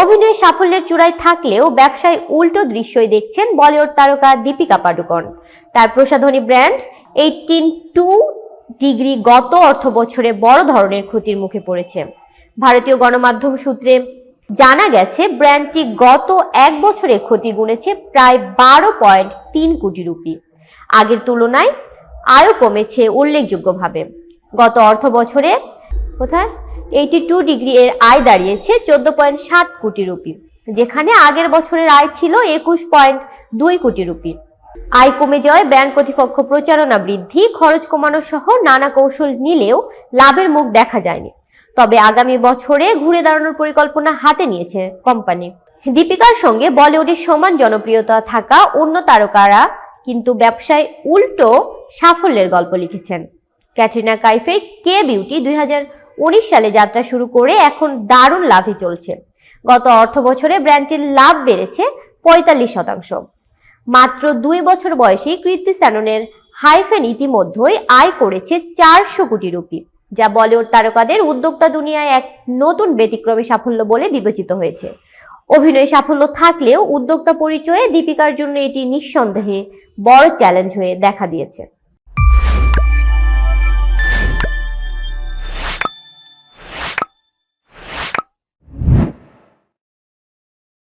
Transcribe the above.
অভিনয় সাফল্যের চূড়ায় থাকলেও ব্যবসায় উল্টো দৃশ্যই দেখছেন বলিউড তারকা দীপিকা পাডুকোন। তার প্রসাধনী ব্র্যান্ড এইটিন টু ডিগ্রি গত অর্থ বছরে বড় ধরনের ক্ষতির মুখে পড়েছে। ভারতীয় গণমাধ্যম সূত্রে জানা গেছে, ব্র্যান্ডটি গত এক বছরে ক্ষতি গুনেছে প্রায় বারো পয়েন্ট তিন কোটি রুপি। আগের তুলনায় আয়ও কমেছে উল্লেখযোগ্যভাবে। গত অর্থ বছরে কোথায়? এইটি টু ডিগ্রি এর আয় দাঁড়িয়েছে চোদ্দ পয়েন্ট সাত কোটি রুপি, যেখানে আগের বছরের আয় ছিল একুশ পয়েন্ট দুই কোটি রুপি। আয় কমে যাওয়ায় ব্যাংক কর্তৃপক্ষ প্রচারণা বৃদ্ধি, খরচ কমানো সহ নানা কৌশল নিলেও লাভের মুখ দেখা যায়নি। তবে আগামী বছরে ঘুরে দাঁড়ানোর পরিকল্পনা হাতে নিয়েছে কোম্পানি। দীপিকার সঙ্গে বলিউডের সমান জনপ্রিয়তা থাকা অন্য তারকারা কিন্তু ব্যবসায় উল্টো সাফল্যের গল্প লিখেছেন। ক্যাটরিনা কাইফের কে বিউটি দুই সালে যাত্রা শুরু করে এখন দারুণ লাভে চলছে। গত অর্থ বছরে ব্র্যান্ডটির লাভ বেড়েছে পঁয়তাল্লিশ শতাংশ। মাত্র দুই বছর বয়সী কৃতি স্যাননের হাইফেন ইতিমধ্যেই আয় করেছে চারশো কোটি রুপি, যা বলিউড তারকাদের উদ্যোক্তা দুনিয়ায় এক নতুন ব্যতিক্রমী সাফল্য বলে বিবেচিত হয়েছে। অভিনয় সাফল্য থাকলেও উদ্যোক্তা পরিচয়ে দীপিকার জন্য এটি নিঃসন্দেহে বড় চ্যালেঞ্জ হয়ে দেখা দিয়েছে।